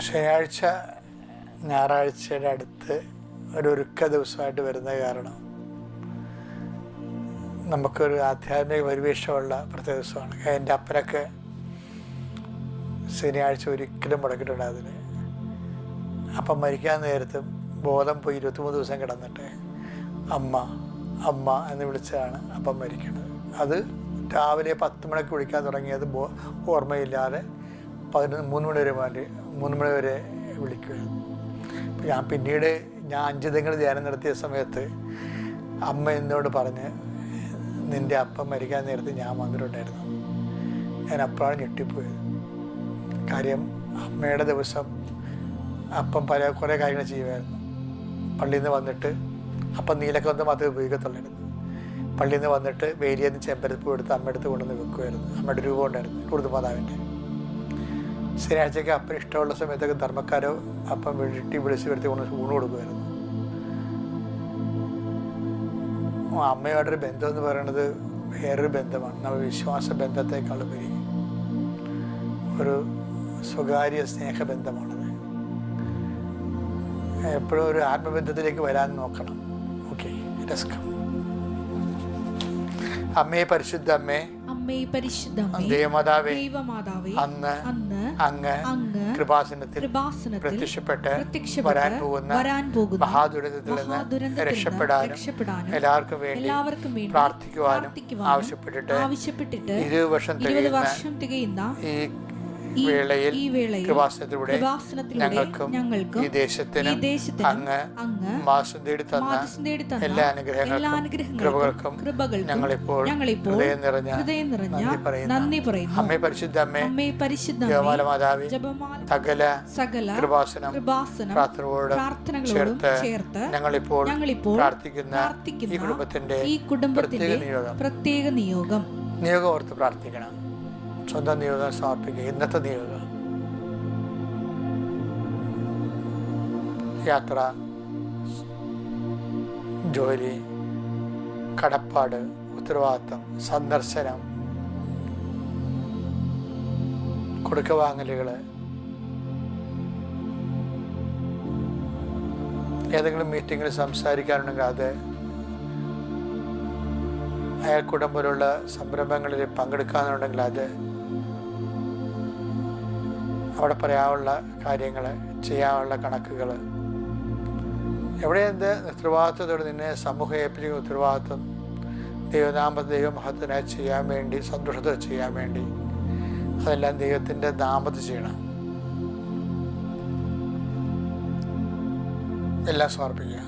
ശനിയാഴ്ച ഞായറാഴ്ചയുടെ അടുത്ത് ഒരു ഒരുക്ക ദിവസമായിട്ട് വരുന്ന കാരണം നമുക്കൊരു ആധ്യാത്മിക പരിവേഷമുള്ള പ്രത്യേക ദിവസമാണ്. എന്റെ അപ്പനൊക്കെ ശനിയാഴ്ച ഒരിക്കലും മുടക്കിയിട്ടുണ്ട് അതിന്. അപ്പം മരിക്കാൻ നേരത്തും ബോധം പോയി ഇരുപത്തിമൂന്ന് ദിവസം കിടന്നിട്ട് അമ്മ അമ്മ എന്ന് വിളിച്ചാണ് അപ്പം മരിക്കുന്നത്. അത് രാവിലെ പത്ത് മണിക്ക് വിളിക്കാൻ തുടങ്ങിയത് ഓർമ്മയില്ലാതെ പതിനൊന്ന് മൂന്ന് മണി വരെ മൂന്ന് മണി വരെ വിളിക്കുക ഞാൻ പിന്നീട് ഞാൻ അഞ്ച് ദിങ്ങൾ ധ്യാനം നടത്തിയ സമയത്ത് അമ്മ എന്നോട് പറഞ്ഞ് നിന്റെ അപ്പം മരിക്കാൻ നേരത്ത് ഞാൻ വന്നിട്ടുണ്ടായിരുന്നു. ഞാൻ അപ്പോഴാണ് ഞെട്ടിപ്പോയത്. കാര്യം അമ്മയുടെ ദിവസം അപ്പം പല കുറേ കാര്യങ്ങൾ ചെയ്യുമായിരുന്നു. പള്ളിയിൽ നിന്ന് വന്നിട്ട് അപ്പം നീലൊക്കെ വന്ന് മാത്രമേ ഉപയോഗിക്കത്തുള്ളായിരുന്നു. പള്ളിയിൽ നിന്ന് വന്നിട്ട് വേലിയെന്ന് ചെമ്പരപ്പ് എടുത്ത് അമ്മയെടുത്ത് കൊണ്ടുവന്ന് വെക്കുമായിരുന്നു. അമ്മയുടെ രൂപം ഉണ്ടായിരുന്നു കൂടുതൽ മാതാവിന്റെ ശനിയാഴ്ചയ്ക്ക് അപ്പം ഇഷ്ടമുള്ള സമയത്തൊക്കെ ധർമ്മക്കാരോ അപ്പം വെട്ടി വിളിച്ച് വരുത്തി കൊണ്ട് ഊണ് കൊടുക്കുമായിരുന്നു. അമ്മയോടൊരു ബന്ധം എന്ന് പറയുന്നത് വേറൊരു ബന്ധമാണ്. നമ്മൾ വിശ്വാസ ബന്ധത്തെക്കാളുപരി ഒരു സ്വകാര്യ സ്നേഹബന്ധമാണത് എപ്പോഴും ഒരു ആത്മബന്ധത്തിലേക്ക് വരാൻ നോക്കണം. ഓക്കെ രസ്കം അമ്മേ പരിശുദ്ധ അമ്മേ. അമ്മേ പരിശുദ്ധ ദേവമാതാവേ ദൈവമാതാവേ അന്ന് അന്ന് അങ്ങ് കൃപാസനത്തിൽ പ്രത്യക്ഷപ്പെട്ട് വരാൻ പോകുന്ന മഹാദുരന്തത്തിൽ നിന്ന് രക്ഷപ്പെടാനും എല്ലാവർക്കും വേണ്ടി പ്രാർത്ഥിക്കുവാനും ആവശ്യപ്പെട്ടിട്ട് ഇരുപത് വർഷം തികയുന്ന ഈ വേളയിൽ കൃപാസനത്തിലൂടെ ഞങ്ങൾക്കും ഞങ്ങൾക്കും ഈ ദേശത്തിനും അങ്ങ് മാസം തേടി തന്ന എല്ലാ അനുഗ്രഹങ്ങൾക്കും കൃപകൾക്കും ഞങ്ങളിപ്പോൾ ഹൃദയം നിറഞ്ഞ നന്ദി പറയുന്നു. അമ്മേ പരിശുദ്ധ അമ്മേ പരിശുദ്ധ ജപമാല മാതാവി സകല സകല കൃപാസനം പ്രാർത്ഥനകളോട് ചേർത്ത് ഞങ്ങളിപ്പോൾ പ്രാർത്ഥിക്കുന്ന ഈ കുടുംബത്തിന്റെ പ്രത്യേക നിയോഗം. നിയോഗം ഓർത്ത് പ്രാർത്ഥിക്കണം. സ്വന്തം നിയോഗം സമർപ്പിക്കുക. ഇന്നത്തെ നിയോഗം. യാത്ര ജോലി കടപ്പാട് ഉത്തരവാദിത്തം സന്ദർശനം കൊടുക്ക വാങ്ങലുകൾ ഏതെങ്കിലും മീറ്റിങ്ങിൽ സംസാരിക്കാനുണ്ടെങ്കിൽ അത് അയാൾക്കൂടം പോലുള്ള സംരംഭങ്ങളിൽ പങ്കെടുക്കാനുണ്ടെങ്കിൽ അത് അവിടെ പറയാനുള്ള കാര്യങ്ങൾ ചെയ്യാനുള്ള കണക്കുകൾ എവിടെ എന്ത് ഉത്തരവാദിത്വത്തോടെ നിന്നെ സമൂഹം ഏൽപ്പിക്കുന്ന ഉത്തരവാദിത്വം? ദൈവനാമ ദൈവമഹത്വനായി ചെയ്യാൻ വേണ്ടി സന്തോഷത്തോടെ ചെയ്യാൻ വേണ്ടി. അതെല്ലാം ദൈവത്തിന്റെ നാമത്തിൽ ചെയ്യണം. എല്ലാം സമർപ്പിക്കുക.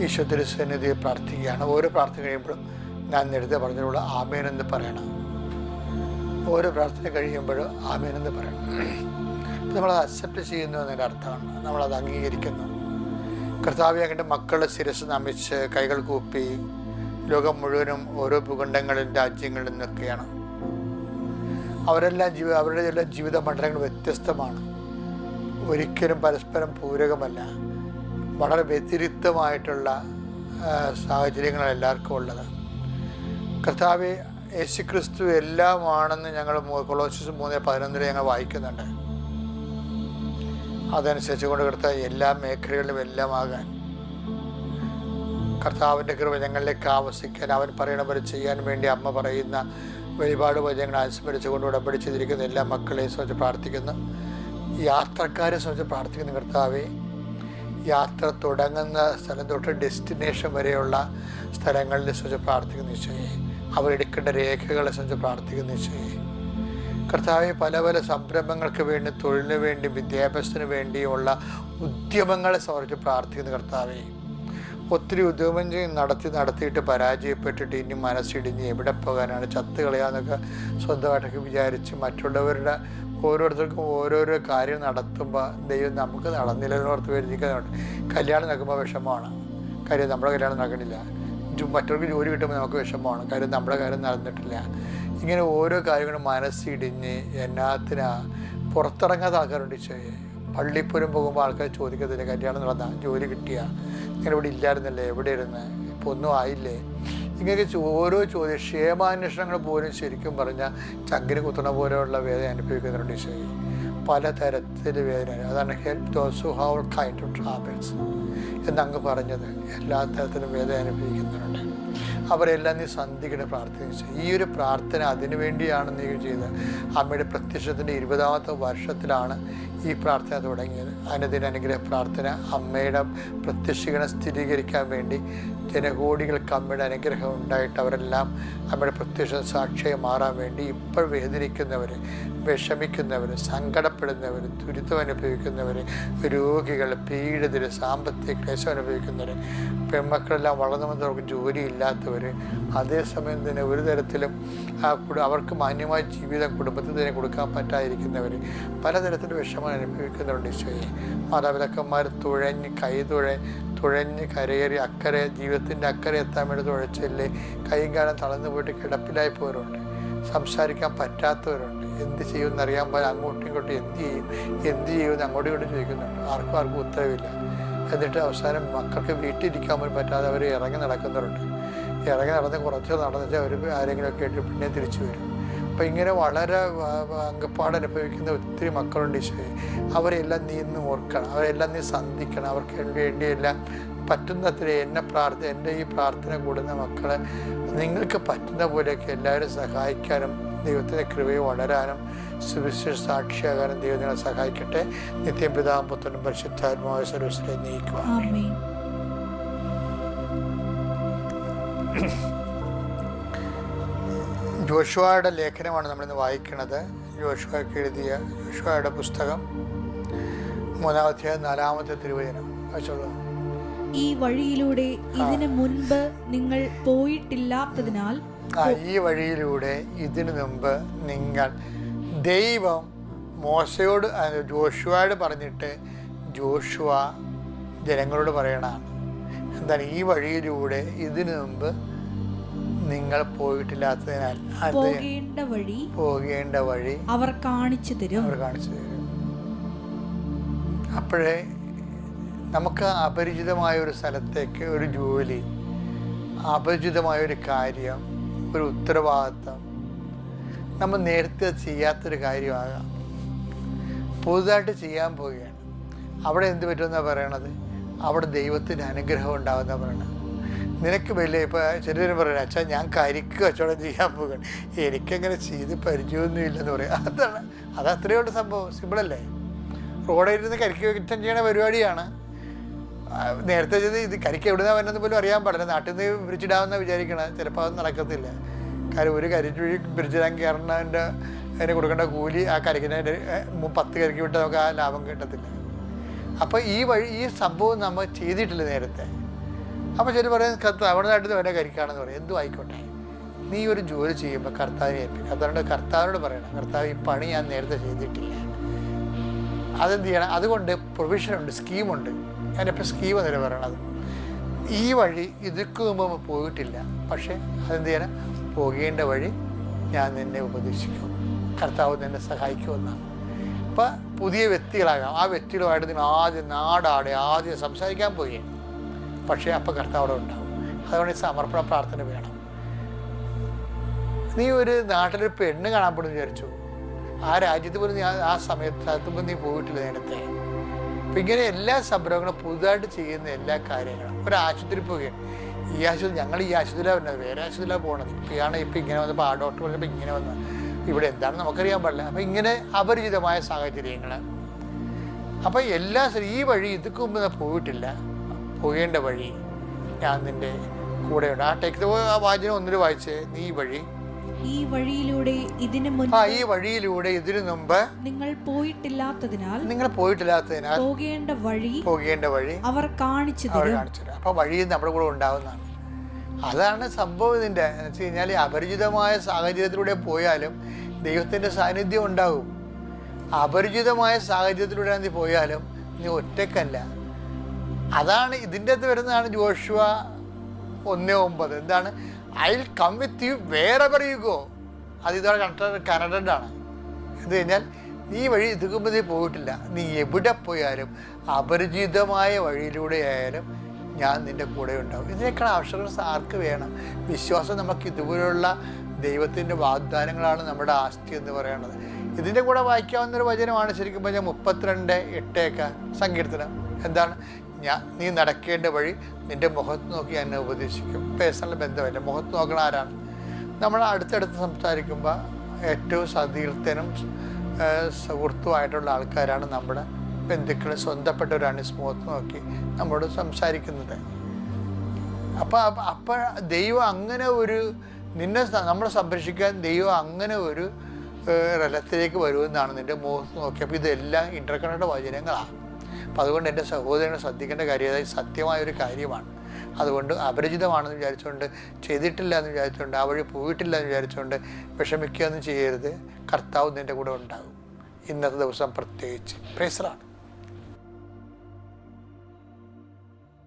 ഈശോ സന്നിധിയെ പ്രാർത്ഥിക്കുകയാണ്. ഓരോ പ്രാർത്ഥന കഴിയുമ്പോഴും ഞാൻ നേരത്തെ പറഞ്ഞതിനുള്ള ആമേനെന്ന് പറയണം. ഓരോ പ്രാർത്ഥന കഴിയുമ്പോഴും ആമേനെന്ന് പറയണം. നമ്മളത് അക്സെപ്റ്റ് ചെയ്യുന്നു എന്നതിന്റെ അർത്ഥമാണ്. നമ്മളത് അംഗീകരിക്കുന്നു. കർത്താവ് മക്കളുടെ ശിരസ് നമിച്ച് കൈകൾ കൂപ്പി ലോകം മുഴുവനും ഓരോ ഭൂഖണ്ഡങ്ങളിൽ രാജ്യങ്ങളിൽ നിന്നൊക്കെയാണ്. അവരെല്ലാം ജീവി അവരുടെ എല്ലാ ജീവിത മണ്ഡലങ്ങൾ വ്യത്യസ്തമാണ്. ഒരിക്കലും പരസ്പരം പൂരകമല്ല. വളരെ വ്യതിരിക്തമായിട്ടുള്ള സാഹചര്യങ്ങളാണ് എല്ലാവർക്കും ഉള്ളത്. കർത്താവ് യേശു ക്രിസ്തു എല്ലാമാണെന്ന് ഞങ്ങൾ കൊളോസിസ് മൂന്ന് പതിനൊന്നിൽ ഞങ്ങൾ വായിക്കുന്നുണ്ട്. അതനുസരിച്ച് കൊണ്ട് കർത്താവ് എല്ലാ മേഖലകളിലും എല്ലാമാകാൻ കർത്താവിന്റെ കൃപ ഞങ്ങളിലേക്ക് ആവസിക്കാൻ അവൻ പറയണ പോലെ ചെയ്യാൻ വേണ്ടി അമ്മ പറയുന്ന വഴിപാട് വചനങ്ങൾ അനുസ്മരിച്ചുകൊണ്ട് ഉടമ്പടി ചെയ്തിരിക്കുന്ന എല്ലാ മക്കളെയും സംബന്ധിച്ച് പ്രാർത്ഥിക്കുന്നു. യാത്രക്കാരെ സംബന്ധിച്ച് പ്രാർത്ഥിക്കുന്ന കർത്താവെ. യാത്ര തുടങ്ങുന്ന സ്ഥലം തൊട്ട് ഡെസ്റ്റിനേഷൻ വരെയുള്ള സ്ഥലങ്ങളിൽ സ്വച്ഛ പ്രാർത്ഥിക്കുന്ന ഈശോയെ. അവരെടുക്കേണ്ട രേഖകളെ സംബന്ധിച്ച് പ്രാർത്ഥിക്കുന്ന ഈശോയെ. കർത്താവെ പല പല സംരംഭങ്ങൾക്ക് വേണ്ടി തൊഴിലിന് വേണ്ടി വിദ്യാഭ്യാസത്തിന് വേണ്ടിയുള്ള ഉദ്യമങ്ങളെ സമർപ്പിച്ച് പ്രാർത്ഥിക്കുന്ന കർത്താവെ. ഒത്തിരി ഉദ്യമം നടത്തി നടത്തിയിട്ട് പരാജയപ്പെട്ടിട്ട് ഇനി മനസ്സിടിഞ്ഞ് എവിടെ പോകാനാണ് ചത്ത് കളയാന്നൊക്കെ സ്വന്തമായിട്ടൊക്കെ വിചാരിച്ച് മറ്റുള്ളവരുടെ ഓരോരുത്തർക്കും ഓരോരോ കാര്യം നടത്തുമ്പോൾ ദൈവം നമുക്ക് നടന്നില്ലെന്ന് ഓർത്ത് വരുന്നുണ്ട് കല്യാണം നടക്കുമ്പോൾ വിഷമമാണ്. കാര്യം നമ്മുടെ കല്യാണം നടക്കണില്ല. മറ്റവർക്ക് ജോലി കിട്ടുമ്പോൾ നമുക്ക് വിഷമമാണ്. കാര്യം നമ്മുടെ കാര്യം നടന്നിട്ടില്ല. ഇങ്ങനെ ഓരോ കാര്യങ്ങളും മനസ്സിടിഞ്ഞ് എന്നാത്തിനാ പുറത്തിറങ്ങാത്ത ആൾക്കാരുണ്ട് ഈശോയെ പള്ളിപ്പുരം പോകുമ്പോൾ ആൾക്കാർ ചോദിക്കത്തില്ല കല്യാണം നടന്ന? ജോലി കിട്ടിയ? ഇങ്ങനെ ഇവിടെ ഇല്ലായിരുന്നല്ലേ? എവിടെ ഇരുന്ന് ഇപ്പോൾ ഒന്നും ആയില്ലേ? ഇങ്ങനെ ഓരോ ചോദ്യം ക്ഷേമാന്വേഷണങ്ങൾ പോലും ശരിക്കും പറഞ്ഞാൽ ചങ്കിന് കുത്തണ പോലെയുള്ള വേദന അനുഭവിക്കുന്നുണ്ട് ഈശോയെ പലതരത്തിൽ വേദന. അതാണ് help those who how kind of travels എന്നങ്ങ് പറഞ്ഞത്. എല്ലാ തരത്തിലും വേദന അനുഭവിക്കുന്നുണ്ട്. അവരെല്ലാം നീ സന്ധിക്കണം പ്രാർത്ഥിച്ചു. ഈ ഒരു പ്രാർത്ഥന അതിനു വേണ്ടിയാണ് നീ ചെയ്തത്. അമ്മയുടെ പ്രത്യക്ഷത്തിന്റെ ഇരുപതാമത്തെ വർഷത്തിലാണ് ഈ പ്രാർത്ഥന തുടങ്ങിയത്. അനുദിന അനുഗ്രഹ പ്രാർത്ഥന അമ്മയുടെ പ്രത്യക്ഷീകരണം സ്ഥിരീകരിക്കാൻ വേണ്ടി ജനകോടികൾക്ക് അമ്മയുടെ അനുഗ്രഹം ഉണ്ടായിട്ട് അവരെല്ലാം അമ്മയുടെ പ്രത്യക്ഷ സാക്ഷിയെ മാറാൻ വേണ്ടി ഇപ്പോൾ വേദനിക്കുന്നവർ വിഷമിക്കുന്നവർ സങ്കടപ്പെടുന്നവർ ദുരിതം അനുഭവിക്കുന്നവർ രോഗികൾ പീഡിതർ സാമ്പത്തിക ക്ലേശം അനുഭവിക്കുന്നവർ പെൺമക്കളെല്ലാം വളർന്നു വന്നവർക്ക് ജോലിയില്ലാത്തവർ അതേസമയം തന്നെ ഒരു തരത്തിലും അവർക്ക് മാന്യമായ ജീവിതം കുടുംബത്തിൽ തന്നെ കൊടുക്കാൻ പറ്റാതിരിക്കുന്നവർ പലതരത്തിലും വിഷമം അനുഭവിക്കുന്നവരുണ്ട് ഈശോയെ. മാതാപിതാക്കന്മാർ തുഴഞ്ഞ് കൈ തുഴ തുഴഞ്ഞ് കരയേറി അക്കരെ ജീവിതത്തിന്റെ അക്കരെ എത്താൻ വേണ്ടി തുഴച്ചില്ലേ? കൈയും കാലം തളർന്നു പോയിട്ട് കിടപ്പിലായി പോയവരുണ്ട്. സംസാരിക്കാൻ പറ്റാത്തവരുണ്ട്. എന്ത് ചെയ്യുമെന്ന് അറിയാൻ പോലെ അങ്ങോട്ടും ഇങ്ങോട്ടും എന്ത് ചെയ്യും? എന്ത് ചെയ്യുമെന്ന് അങ്ങോട്ടും ഇങ്ങോട്ടും ചോദിക്കുന്നുണ്ട്. ആർക്കും ആർക്കും ഉത്തരവില്ല. എന്നിട്ട് അവസാനം മക്കൾക്ക് വീട്ടിലിരിക്കാൻ പോലും പറ്റാതെ അവർ ഇറങ്ങി നടക്കുന്നവരുണ്ട്. ഇറങ്ങി നടന്ന് കുറച്ച് നടന്നിട്ട് അവർ ആരെങ്കിലുമൊക്കെ ആയിട്ട് പിന്നെ തിരിച്ചു വരും. അപ്പം ഇങ്ങനെ വളരെ അംഗപ്പാട് അനുഭവിക്കുന്ന ഒത്തിരി മക്കളുണ്ട് ഈശോയെ. അവരെല്ലാം നീ ഇന്ന് ഓർക്കണം. അവരെല്ലാം നീ സന്ധിക്കണം. അവർക്ക് വേണ്ടിയെല്ലാം പറ്റുന്നത്ര എന്നെ പ്രാർത്ഥന എന്റെ ഈ പ്രാർത്ഥന കൂടുന്ന മക്കളെ നിങ്ങൾക്ക് പറ്റുന്ന പോലെയൊക്കെ എല്ലാവരും സഹായിക്കാനും ദൈവത്തിന്റെ കൃപയെ വളരാനും സുവിശേഷ സാക്ഷിയാകാനും ദൈവം നിങ്ങളെ സഹായിക്കട്ടെ. നിത്യം പിതാവും പുത്രനും പരിശുദ്ധാത്മാവ സർവീസിലെ ആമേൻ. ജോഷുവയുടെ ലേഖനമാണ് നമ്മളിന്ന് വായിക്കുന്നത്. ജോഷുവയ്ക്ക് എഴുതിയ ജോഷുവയുടെ പുസ്തകം മൂന്നാമത്തെ നാലാമത്തെ തിരുവചനം. വായിച്ചോളൂ. ഈ വഴിയിലൂടെ ഇതിനു മുൻപ് നിങ്ങൾ പോയിട്ടില്ലാത്തതിനാൽ ആ ഈ വഴിയിലൂടെ ഇതിനു മുമ്പ് നിങ്ങൾ ദൈവം മോശയോട് ജോഷുവയോട് പറഞ്ഞിട്ട് ജോഷുവ ജനങ്ങളോട് പറയണ എന്താണ്? ഈ വഴിയിലൂടെ ഇതിനു മുമ്പ് നിങ്ങൾ പോയിട്ടില്ലാത്തതിനാൽ അത് പോകേണ്ട വഴി പോകേണ്ട വഴി അവർ കാണിച്ചു തരും. അവർ കാണിച്ചു തരും. അപ്പോഴേ നമുക്ക് അപരിചിതമായ ഒരു സ്ഥലത്തേക്ക് ഒരു ജോലി അപരിചിതമായ ഒരു കാര്യം ഒരു ഉത്തരവാദിത്തം നമ്മൾ നേരത്തെ ചെയ്യാത്തൊരു കാര്യമാകാം. പുതുതായിട്ട് ചെയ്യാൻ പോവുകയാണ്. അവിടെ എന്ത് പറ്റുമെന്നാണ് പറയണത്? അവിടെ ദൈവത്തിന്റെ അനുഗ്രഹം ഉണ്ടാകുന്ന പറയണത്. നിനക്ക് വലിയ ഇപ്പോൾ ചെറിയൊരു പറയുന്നത് അച്ഛാ ഞാൻ കരിക്ക് കച്ചവടം ചെയ്യാൻ പോകണം എനിക്കങ്ങനെ ചെയ്ത് പരിചയമൊന്നും ഇല്ലെന്ന് പറയും. അതാണ് അത് അത്രയേ ഉള്ളൂ സംഭവം. സിമ്പിളല്ലേ റോഡിൽ ഇരുന്ന് കരിക്ക് വിറ്റം ചെയ്യണ പരിപാടിയാണ്. നേരത്തെ ചെയ്ത് ഇത് കരിക്ക് എവിടുന്ന വരുന്നത് പോലും അറിയാൻ പാടില്ല. നാട്ടിൽ നിന്ന് പിരിച്ചിടാമെന്ന് വിചാരിക്കണം. ചിലപ്പോൾ അത് നടക്കത്തില്ല. കാര്യം ഒരു കരിക്ക് പിരിച്ചിടാൻ കയറണതിന്റെ അതിന് കൊടുക്കേണ്ട കൂലി ആ കരിക്കിനെ പത്ത് കരിക്ക് വിട്ട് നമുക്ക് ആ ലാഭം കിട്ടത്തില്ല. അപ്പോൾ ഈ വഴി ഈ സംഭവം നമ്മൾ ചെയ്തിട്ടില്ല നേരത്തെ. അപ്പോൾ ശരി പറയും കത്ത് അവിടെ വല്ല കരിക്കാണെന്ന് പറയും. എന്തും ആയിക്കോട്ടെ. നീ ഒരു ജോലി ചെയ്യുമ്പോൾ കർത്താവിനെ ഏൽപ്പിക്കും അതുകൊണ്ട് കർത്താവിനോട് പറയണം. കർത്താവ് ഈ പണി ഞാൻ നേരത്തെ ചെയ്തിട്ടില്ല. അതെന്ത് ചെയ്യണം? അതുകൊണ്ട് പ്രൊവിഷൻ പ്രൊവിഷനുണ്ട് സ്കീമുണ്ട് ഞാനിപ്പോൾ സ്കീം എന്നു പറയണത് ഈ വഴി ഇതിക്ക് മുമ്പ് പോയിട്ടില്ല. പക്ഷേ അതെന്ത് ചെയ്യണം? പോകേണ്ട വഴി ഞാൻ നിന്നെ ഉപദേശിക്കും. കർത്താവ് നിന്നെ സഹായിക്കുമെന്നാണ് അപ്പം പുതിയ വ്യക്തികളാകാം. ആ വ്യക്തികളുമായിട്ട് നിങ്ങൾ ആദ്യം നാടാടെ ആദ്യം സംസാരിക്കാൻ പോയി പക്ഷേ അപ്പം കർത്താവ് അവിടെ ഉണ്ടാവും. അതുകൊണ്ട് ഈ സമർപ്പണ പ്രാർത്ഥന വേണം. നീ ഒരു നാട്ടിലൊരു പെണ്ണ് കാണാൻ പോലും വിചാരിച്ചു. ആ രാജ്യത്ത് പോലും നീ ആ- സമയത്ത് നീ പോയിട്ടില്ല നേരത്തെ. അപ്പം ഇങ്ങനെ എല്ലാ സംരംഭങ്ങളും പുതുതായിട്ട് ചെയ്യുന്ന എല്ലാ കാര്യങ്ങളും. ഒരു ആശുപത്രി പോവുകയാണ് ഈ ആശുപത്രി ഞങ്ങൾ ഈ ആശുപത്രിയിലാണ് വരുന്നത്. വേറെ ആശുപത്രിയിലാണ് പോകണത് ഇപ്പോഴാണ് ഇപ്പം ഇങ്ങനെ വന്നപ്പോൾ ആ ഡോക്ടർ പറഞ്ഞപ്പോൾ ഇങ്ങനെ വന്ന് ഇവിടെ എന്താണെന്ന് നമുക്കറിയാൻ പാടില്ല. അപ്പം ഇങ്ങനെ അപരിചിതമായ സാഹചര്യങ്ങൾ അപ്പം എല്ലാ ഈ വഴി ഇതുക്കുമ്പോൾ പോയിട്ടില്ല. പോകേണ്ട വഴി ഞാൻ നിന്റെ കൂടെയുണ്ട്. ആ ടെക്സ്റ്റ് ആ വാചനം ഒന്നിൽ വായിച്ചേ. നീ വഴി. ഈ വഴിയിലൂടെ ഇതിനു മുൻപ് ആ ഈ വഴിയിലൂടെ ഇതിനു മുമ്പ് നിങ്ങൾ പോയിട്ടില്ലാത്തതിനാൽ നിങ്ങൾ പോയിട്ടില്ലാത്തതിനാൽ പോകേണ്ട വഴി പോകേണ്ട വഴി അവർ കാണിച്ചു അവർ കാണിച്ചു തരും. അപ്പോൾ വഴി നമ്മുടെ കൂടെ ഉണ്ടാവുന്നതാണ്. അതാണ് സംഭവം ഇതിന്റെ എന്ന് വെച്ച് കഴിഞ്ഞാൽ അപരിചിതമായ സാഹചര്യത്തിലൂടെ പോയാലും ദൈവത്തിന്റെ സാന്നിധ്യം ഉണ്ടാകും. അപരിചിതമായ സാഹചര്യത്തിലൂടെ നീ പോയാലും നീ ഒറ്റക്കല്ല അതാണ് ഇതിന്റെ അകത്ത് വരുന്നതാണ് ജോഷുവ ഒന്ന് ഒമ്പത്. എന്താണ്? I will come with you വേറെ യു ഗോ അത് ഇതോടെ കണക്ടർ കനഡഡ് ആണ് എന്ന് കഴിഞ്ഞാൽ നീ വഴി ഇതുക്കുമ്പോൾ പോയിട്ടില്ല. നീ എവിടെ പോയാലും അപരിചിതമായ വഴിയിലൂടെ ആയാലും ഞാൻ നിന്റെ കൂടെ ഉണ്ടാവും. ഇതിനേക്കാൾ ആവശ്യങ്ങൾ ആർക്ക് വേണം? വിശ്വാസം നമുക്ക് ഇതുപോലുള്ള ദൈവത്തിന്റെ വാഗ്ദാനങ്ങളാണ് നമ്മുടെ ആസ്തി എന്ന് പറയുന്നത് ഇതിന്റെ കൂടെ വായിക്കാവുന്ന ഒരു വചനമാണ് ശരിക്കും പറഞ്ഞാൽ മുപ്പത്തിരണ്ട് എട്ടേക്ക സങ്കീർത്തനം. എന്താണ്? ഞാൻ നീ നടക്കേണ്ട വഴി നിന്റെ മുഖത്ത് നോക്കി എന്നെ ഉപദേശിക്കും. പേഴ്സണൽ ബന്ധമല്ല മുഖത്ത് നോക്കണ ആരാണ്? നമ്മൾ അടുത്തടുത്ത് സംസാരിക്കുമ്പോൾ ഏറ്റവും സതീർത്ഥനും സുഹൃത്തുമായിട്ടുള്ള ആൾക്കാരാണ് നമ്മുടെ ബന്ധുക്കൾ. സ്വന്തപ്പെട്ടവരാണ് മുഖത്ത് നോക്കി നമ്മോട് സംസാരിക്കുന്നത്. അപ്പോൾ അപ്പോൾ ദൈവം അങ്ങനെ ഒരു നിന്നെ നമ്മളെ സംരക്ഷിക്കാൻ ദൈവം അങ്ങനെ ഒരു റലത്തിലേക്ക് വരുമെന്നാണ് നിന്റെ മുഖത്ത് നോക്കിയപ്പോൾ ഇതെല്ലാം ഇന്റർകണക്ട് വചനങ്ങളാണ് അപ്പോൾ അതുകൊണ്ട് എന്റെ സഹോദരനെ ശ്രദ്ധിക്കേണ്ട കാര്യം അതായത് സത്യമായ ഒരു കാര്യമാണ്. അതുകൊണ്ട് അപരിചിതമാണെന്ന് വിചാരിച്ചുകൊണ്ട് ചെയ്തിട്ടില്ല എന്ന് വിചാരിച്ചുകൊണ്ട് ആ വഴി പോയിട്ടില്ല എന്ന് വിചാരിച്ചുകൊണ്ട് വിഷമിക്കുകയൊന്നും ചെയ്യരുത്. കർത്താവ് നിന്റെ കൂടെ ഉണ്ടാകും. ഇന്നത്തെ ദിവസം പ്രത്യേകിച്ച്. പ്രേസറാണ്